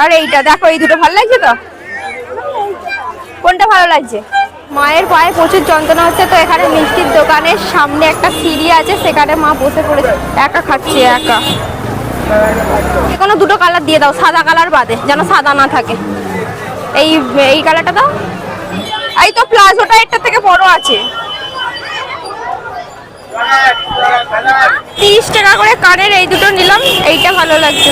আর এইটা, দেখো, এই দুটো ভালো লাগছে তো? কোনটা ভালো লাগছে? মায়ের পায়ে প্রচুর যন্ত্রণা হচ্ছে তো, এখানে মিষ্টির দোকানের সামনে একটা সিঁড়ি আছে, সেখানে মা বসে পড়েছে। একা খাচ্ছে, একা। কোনো দুটো কালার দিয়ে দাও, সাদা কালার বাদে, যেন সাদা না থাকে। এই এই কালারটা দাও। এই তো, প্লাজোটা একটা থেকে বড় আছে। তিরিশ টাকা করে কানের এই দুটো নিলাম, এইটা ভালো লাগছে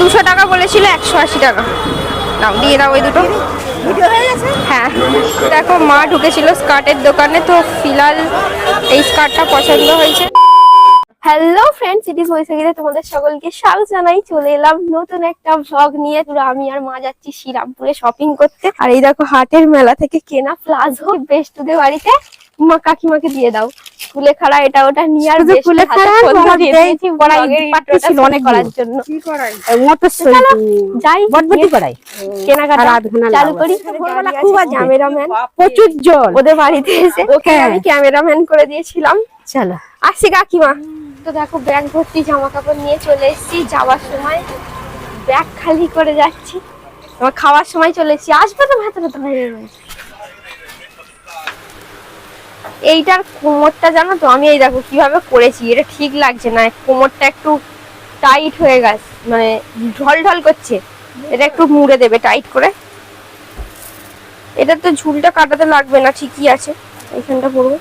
দুশো টাকা বলেছিল একশো আশি টাকা। নাও দিয়ে দাও ওই দুটো। হ্যাঁ দেখো মা ঢুকেছিল স্কার্টের দোকানে তো ফিলহাল এই স্কার্টটা পছন্দ হয়েছে। হ্যালো ফ্রেন্ডস ইটি বৈশাখীতে তোমাদের সকলকে স্বাগত জানাই। চলে এলাম নতুন একটা ভ্লগ নিয়ে। পুরো আমি আর মা যাচ্ছি শ্রীরামপুরে শপিং করতে। আর এই দেখো হাটের মেলা থেকে কেনা প্লাজো। বেস্টুদের বাড়িতে। মা কাকিমাকে দিয়ে দাও। ফুলে খাড়া এটা ওটা নিয়ে আর ফুলে খাড়া shoot করার জন্য। যাই বটবটি করাই কেনাকাটা চালু করি। ভোরবেলা খুব ক্যামেরাম্যান। প্রচুর জল। ওদের বাড়িতে এসে ওকে হ্যাঁ। আমি ক্যামেরাম্যান করে দিয়েছিলাম। চলো। আসছি কাকিমা। তো দেখো ব্যাগ ভর্তি জামা কাপড় নিয়ে চলে এসেছি। যাওয়ার সময় ব্যাগ খালি করে যাচ্ছি। আমার খাওয়ার সময় চলে এসেছি। আসবে তো ভেতরে তো বাইরে রয়েছে এইটার কোমরটা জানো তো? আমি এই দেখো কীভাবে করেছি, এটা ঠিক লাগছে না। কোমরটা একটু টাইট হয়ে গেছে মানে ঢল ঢল করছে। এটা একটু মুড়ে দেবে টাইট করে। এটা তো ঝুলটা কাটাতে লাগবে না, ঠিকই আছে। এইখানটা পরবো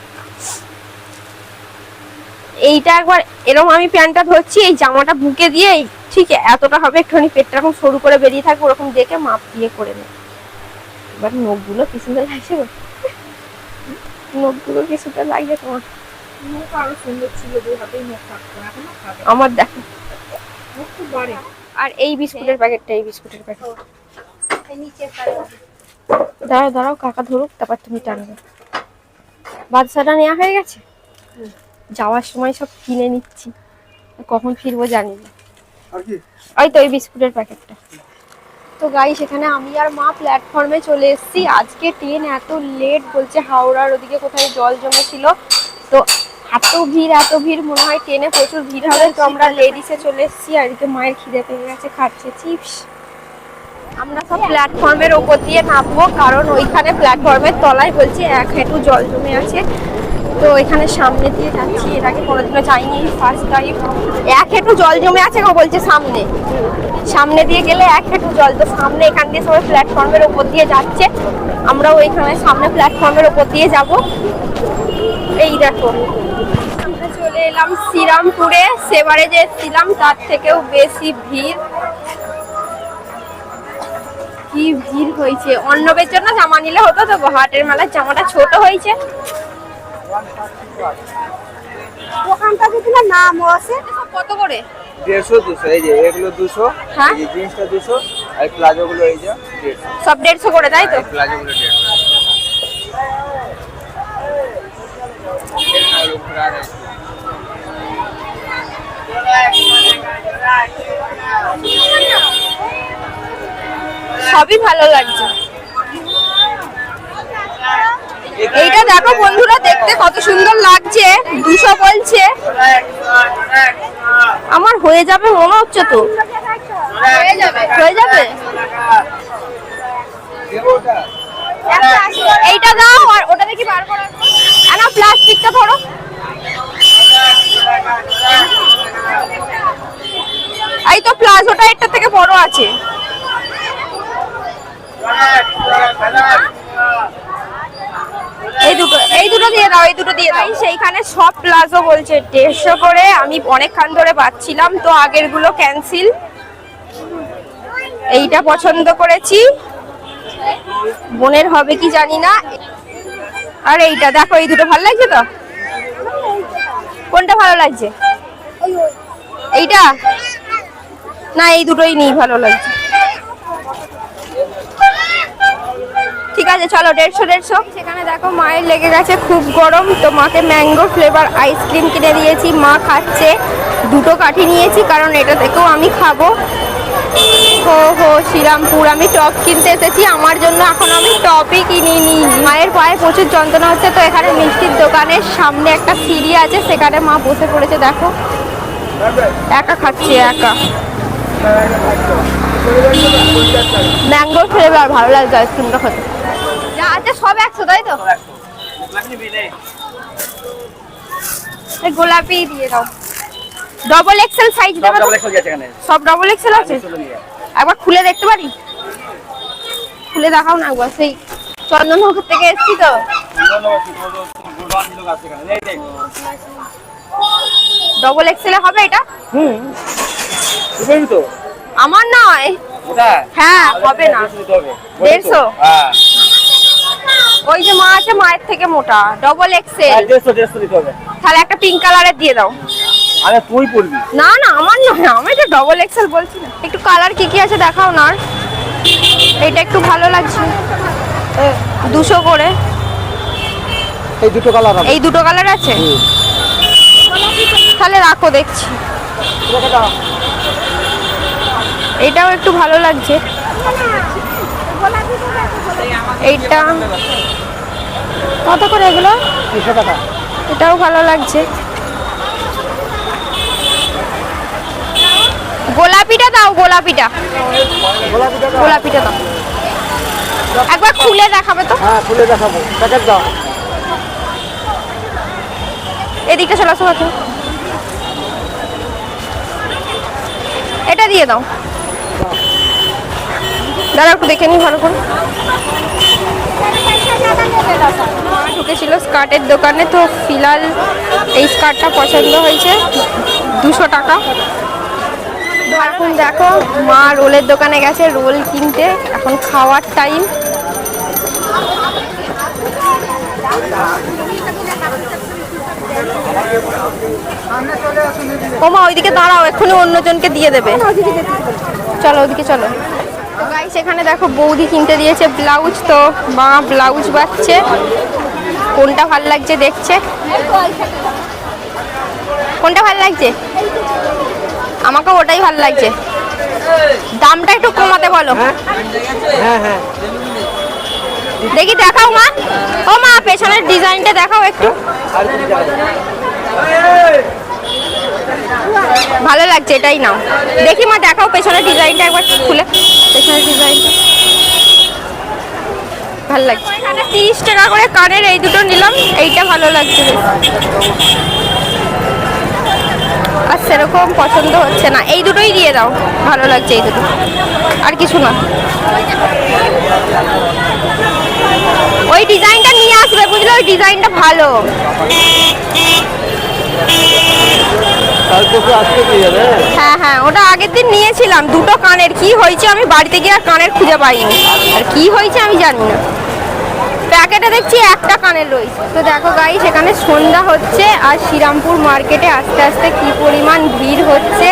এইটা একবার এরকম আমি প্যান্টটা ধরছি, এই জামাটা বুকে দিয়ে ঠিক এতটা হবে, একটুখানি পেটটা এরকম সরু করে বেরিয়ে থাকবে, ওরকম দেখে মাপ দিয়ে করে নেব এবার নখগুলো কি সুন্দর লাগছে গো নখগুলো কি সুন্দর লাগছে তোমার। মুখ আরও সুন্দর ছিল দুই হাতেই মুখ থাকতো এখনও আমার দেখো। মুখ খুব বাড়ে। আর এই বিস্কুটের প্যাকেটটা এই বিস্কুটের প্যাকেট। দাঁড়াও দাঁড়াও কাকা ধরুক তারপর তুমি টানবে। বাদশাটা নেওয়া হয়ে গেছে? যাওয়ার সময় সব কিনে নিচ্ছি। কখন ফিরবো জানি না। ওই তো ওই বিস্কুটের প্যাকেটটা। তো গাই সেখানে আমি আর মা প্ল্যাটফর্মে চলে এসেছি। আজকে ট্রেন এত লেট বলছে হাওড়ার ওদিকে কোথায় জল জমেছিল। তো এত ভিড় এত ভিড় মনে হয় ট্রেনে প্রচুর ভিড় হবে। তো আমরা লেডিসে চলে এসেছি। আর এদিকে মায়ের খিদে পেয়ে গেছে, খাচ্ছে। চিপস। আমরা সব প্ল্যাটফর্মের ওপর দিয়ে নামবো। কারণ ওইখানে প্ল্যাটফর্মের তলায় বলছে এক হেঁটু জল জমে আছে। তো এখানে সামনে দিয়ে যাচ্ছি। এর আগে কোনোদিনও যাইনি ফার্স্ট টাইম এক হেঁটু জল জমে আছে গো বলছে সামনে। সামনে দিয়ে গেলে এক হেঁটু জল। তো সামনে এখান দিয়ে সবাই প্ল্যাটফর্মের ওপর দিয়ে যাচ্ছে। আমরাও এখানে সামনে প্ল্যাটফর্মের ওপর দিয়ে যাব। এই দেখো। আমরা চলে এলাম শ্রীরামপুরে। সেবারে যে এসেছিলাম, তার থেকেও বেশি ভিড়। কি ভিড় হয়েছে? অন্নবের জন্য জামা নিলে হতো তো, হাটের মেলার জামাটা ছোট হয়েছে। ওখানটা যদি না নাম আছে। কত করে? দেড়শো দুশো এই যে এগুলো দুশো হ্যাঁ? জিন্সটা দুশো আর প্লাজো গুলো এই যে সব দেড়শো করে তাই তো? প্লাজো গুলো দেড়শো। সবই ভালো লাগছে। এইটা দেখো বন্ধুরা, দেখতে কত সুন্দর লাগছে। দুশো বলছে। আমার হয়ে যাবে মনে হচ্ছে তো। হয়ে যাবে? এইটা দাও, আর ওটা দেখি বার করো। প্লাস্টিকটা ধরো। এই তো প্লাজোটা একটা থেকে বড় আছে এই দুটো এই এই দুটো দিয়ে দাও। সেইখানে সব প্লাজো বলছে। দেড়শো করে, আমি অনেকক্ষণ ধরে পাচ্ছিলাম, তো আগেরগুলো ক্যান্সেল এইটা পছন্দ করেছি। বোনের হবে কি জানি না। আর এইটা দেখো, এই দুটো ভালো লাগছে তো? কোনটা ভালো লাগছে? এইটা? না, এই দুটোই নেই ভালো লাগছে। আছে চলো দেড়শো দেড়শো। সেখানে দেখো মায়ের লেগে গেছে খুব গরম। তো মাকে ম্যাঙ্গো ফ্লেভার আইসক্রিম কিনে দিয়েছি। মা খাচ্ছে। দুটো কাঠি নিয়েছি, কারণ এটা থেকেও আমি খাব। হো হো, শ্রীরামপুর, আমি টপ কিনতে এসেছি। আমার জন্য এখন আমি টপই কিনিনি। মায়ের পায়ে প্রচুর যন্ত্রণা হচ্ছে। তো এখানে মিষ্টির দোকানের সামনে একটা সিঁড়ি আছে। সেখানে মা বসে পড়েছে, দেখো। একা খাচ্ছে, একা। ম্যাঙ্গোর ফ্লেভার, ভালো লাগছে আইসক্রিমটা আছে সব একশো তাই তো? গোলাপি দিয়ে দাও। ডবল এক্সেল সাইজ দেবে সব ডবল এক্সেল আছে? একবার খুলে দেখতে পারি? খুলে দেখাও না একবার সেই চন্দননগর থেকে এসছি তো। ডবল এক্সেলে হবে এটা? তো আমার নয়। হ্যাঁ হবে না। দেড়শো। হ্যাঁ। ওই যে মা আছে মায়ের থেকে মোটা ডবল এক্সেল তাহলে একটা পিঙ্ক কালারের দিয়ে দাও। আরে তুই পড়বি না না আমার নয় আমি তো ডবল এক্সেল বলছি না। একটু কালার কি কি আছে দেখাও না। এটা একটু ভালো লাগছে। দুশো করে। এই দুটো কালার এই দুটো কালার আছে? তাহলে রাখো দেখছি। এটাও একটু ভালো লাগছে। এইটা কত করে এগুলো? এটাও ভালো লাগছে। গোলাপিটা দাও গোলাপিটা। গোলাপিটা দাও। একবার খুলে দেখাবে তো। হ্যাঁ খুলে দেখাবো। প্যাকেট দাও। এদিকটা চলে আসো এটা দিয়ে দাও। দাঁড়া একটু দেখে নিই, ভালো করে। ঢুকেছিল স্কার্টের দোকানে, তো ফিলাল এই স্কার্টটা পছন্দ হয়েছে, দুশো টাকা। এখন দেখো, মা রোলের দোকানে গেছে, রোল কিনতে, এখন খাওয়ার টাইম ওমা, ওইদিকে দাঁড়াও, এক্ষুনি অন্যজনকে দিয়ে দেবে। চলো ওদিকে চলো। তো গাইস এখানে দেখো বৌদি কিনতে দিয়েছে ব্লাউজ তো মা ব্লাউজ বাচ্ছে কোনটা ভালো লাগছে দেখছে? কোনটা ভালো লাগছে? আমাকে ওটাই ভালো লাগছে। দামটা একটু কমাতে বলো। হ্যাঁ। হ্যাঁ দেখি দেখাও মা। ও মা পেছনের ডিজাইনটা দেখাও একটু। ভালো লাগছে, এটাই নাও। দেখি মা, দেখাও পেছনের ডিজাইনটা একবার খুলে। পেছনের ডিজাইনটা ভালো লাগছে। এখানে তিরিশ টাকা করে কানের এই দুটো নিলাম, এইটা ভালো লাগছে আর সেরকম পছন্দ হচ্ছে না। এই দুটোই দিয়ে দাও, ভালো লাগছে এই দুটো। আর কিছু না। ওই ডিজাইনটা নিয়ে আসবে, বুঝলে? ওই ডিজাইনটা ভালো কাল পরশু আজকে দিয়ে যাবে হ্যাঁ হ্যাঁ ওটা আগের দিন নিয়েছিলাম। দুটো কানের, কি হয়েছে আমি বাড়িতে গিয়ে আর কানের খুঁজে পাইনি। আর কি হয়েছে আমি জানি না। প্যাকেটে দেখছি একটা কানের রয়েছে তো দেখো গাই সেখানে সন্ধ্যা হচ্ছে আর শ্রীরামপুর মার্কেটে আস্তে আস্তে কি পরিমাণ ভিড় হচ্ছে।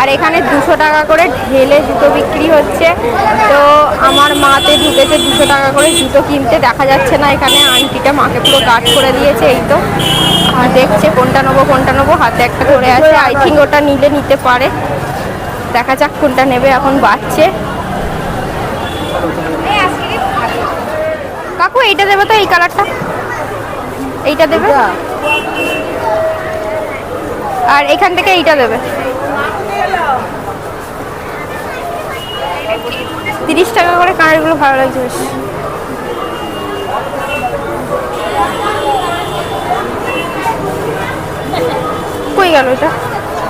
আর এখানে দুশো টাকা করে ঢেলে জুতো বিক্রি হচ্ছে। তো আমার মাতে ঢুকেছে দুশো টাকা করে জুতো কিনতে, দেখা যাচ্ছে না এখানে আন্টিটা মাকে পুরো গার্ড করে দিয়েছে, এই তো। আর দেখছে কোনটা নেব কোনটা নেব, হাতে একটা ধরে আছে আই থিঙ্ক ওটা নিলে নিতে পারে। দেখা যাক কোনটা নেবে, এখন বাচ্চে কাকু এইটা দেবে তো এই কালারটা এইটা দেবে? আর এখান থেকে এইটা দেবে। তিরিশ টাকা করে কানেরগুলো ভালো লাগছে বেশ। কই গেল এটা?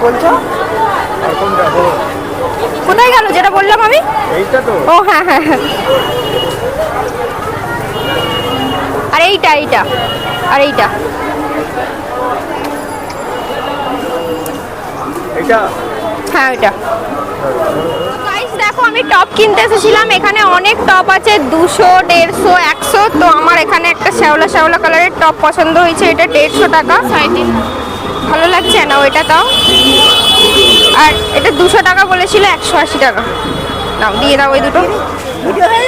বলছো? কোথায় গেল? যেটা বললাম আমি? এইটা তো। ও হ্যাঁ হ্যাঁ হ্যাঁ। আর এইটা এইটা আর এইটা। হ্যাঁ ওইটা। দেখো আমি টপ কিনতে এসেছিলাম। এখানে অনেক টপ আছে দুশো দেড়শো একশো। তো আমার এখানে একটা শ্যাওলা শ্যাওলা কালারের টপ পছন্দ হয়েছে। এটা দেড়শো টাকা। ভালো লাগছে? না ওইটা তাও আর এটা দুশো টাকা বলেছিল একশো আশি টাকা। নাও দিয়ে দাও ওই দুটো। ভিডিও হয়ে।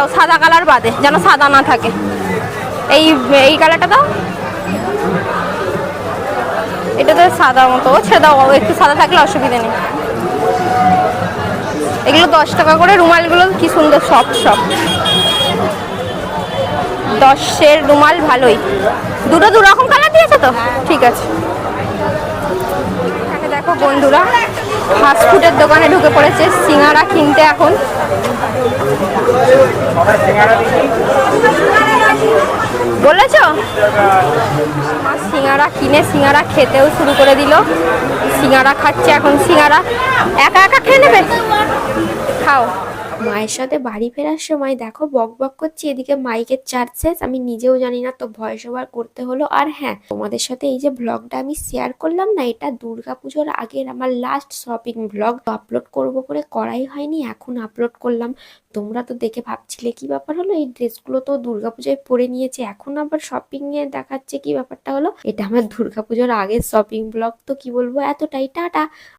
দাও, সাদা কালার বাদে, যেন সাদা না থাকে। এই এই কালারটা দাও। এটা তো সাদা মতো, ও একটু সাদা থাকলে অসুবিধা নেই। এগুলো দশ টাকা করে, রুমালগুলো কি সুন্দর সফট সফট দশের রুমাল ভালোই। দুটো দু রকম কালার দিয়েছে তো? ঠিক আছে। দেখো বন্ধুরা ফাস্ট ফুডের দোকানে ঢুকে পড়েছে, সিঙ্গারা কিনতে এখন। বলেছ? সিঙ্গারা কিনে সিঙ্গারা খেতেও শুরু করে দিল। সিঙ্গারা খাচ্ছে এখন সিঙ্গারা। একা একা খেয়ে নেবে? খাও। মায়ের সাথে বাড়ি ফেরার সময় দেখো বক বক করছি, এদিকে মাইকের চার্জ শেষ আমি নিজেও জানি না, তো ভয়েস ওভার করতে হলো। আর হ্যাঁ তোমাদের সাথে এই যে ব্লগটা আমি শেয়ার করলাম না, এটা দুর্গাপুজোর আগের আমার লাস্ট শপিং ব্লগ আপলোড করব করে করাই হয়নি, এখন আপলোড করলাম। তোমরা তো দেখে ভাবছিলে কি ব্যাপার হলো? এই ড্রেসগুলো তো দুর্গাপুজোয় পরে নিয়েছে, এখন আবার শপিং এ দেখাচ্ছে কি ব্যাপারটা হলো? এটা আমার দুর্গাপুজোর আগের শপিং ব্লগ তো কি বলব? এতটাই, টাটা।